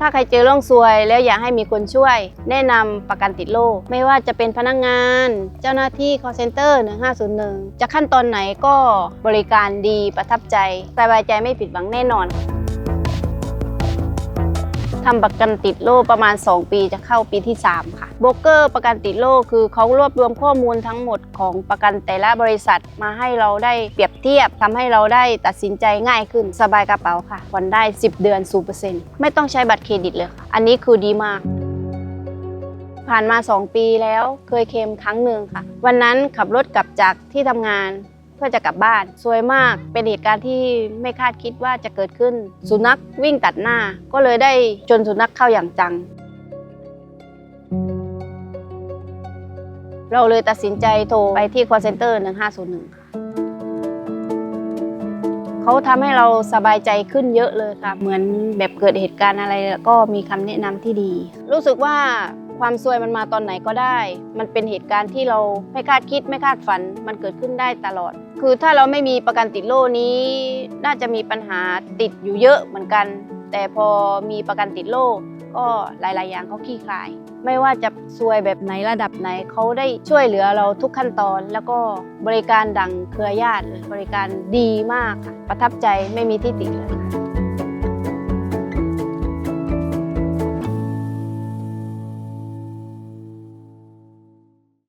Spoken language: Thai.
ถ้าใครเจอเรื่องซวยแล้วอยากให้มีคนช่วย แนะนำประกันติดโรคไม่ว่าจะเป็นพนักงาน เจ้าหน้าที่ call center 1501 จะขั้นตอนไหนก็บริการดีประทับใจ สบายใจไม่ผิดหวังแน่นอน ทำประกันติดโรคประมาณ 2 ปีจะเข้าปีที่ 3 ค่ะโบรกเกอร์ประกันติดโรคคือเขารวบรวมข้อมูลทั้งหมดของประกันแต่ละบริษัทมาให้เราได้เปรียบเทียบทำให้เราได้ตัดสินใจง่ายขึ้นสบายกระเป๋าค่ะผ่อนได้ 10 เดือน0%ไม่ต้องใช้บัตรเครดิตเลยค่ะ อันนี้คือดีมากผ่านมา 2 ปีแล้วเคยเคมครั้งหนึ่งค่ะ วันนั้นขับรถกลับจากที่ทำงาน เพื่อจะกลับบ้านสวยมากเป็นเหตุการณ์ที่ไม่คาดคิดว่าจะเกิดขึ้น สุนัขวิ่งตัดหน้า ก็เลยได้ชนสุนัขเข้าอย่างจัง เราเลยตัดสินใจโทรไปที่ call center 1501ค่ะเขาทำให้เราสบายใจขึ้นเยอะเลยค่ะ เหมือนแบบเกิดเหตุการณ์อะไรก็มีคำแนะนำที่ดี รู้สึกว่า ความซวยมันมาตอนไหนก็ได้ มันเป็นเหตุการณ์ที่เราไม่คาดคิดไม่คาดฝัน มันเกิดขึ้นได้ตลอด คือถ้าเราไม่มีประกันติดโรคนี้ น่าจะมีปัญหาติดอยู่เยอะเหมือนกัน แต่พอมีประกันติดโรคก็หลาย ๆ อย่างเขาคลี่คลาย ไม่ว่าจะซวยแบบไหนระดับไหนเขาได้ช่วยเหลือเราทุกขั้นตอน แล้วก็บริการดังเครือญาติเลยบริการดีมากค่ะประทับใจไม่มีที่ติเลยค่ะ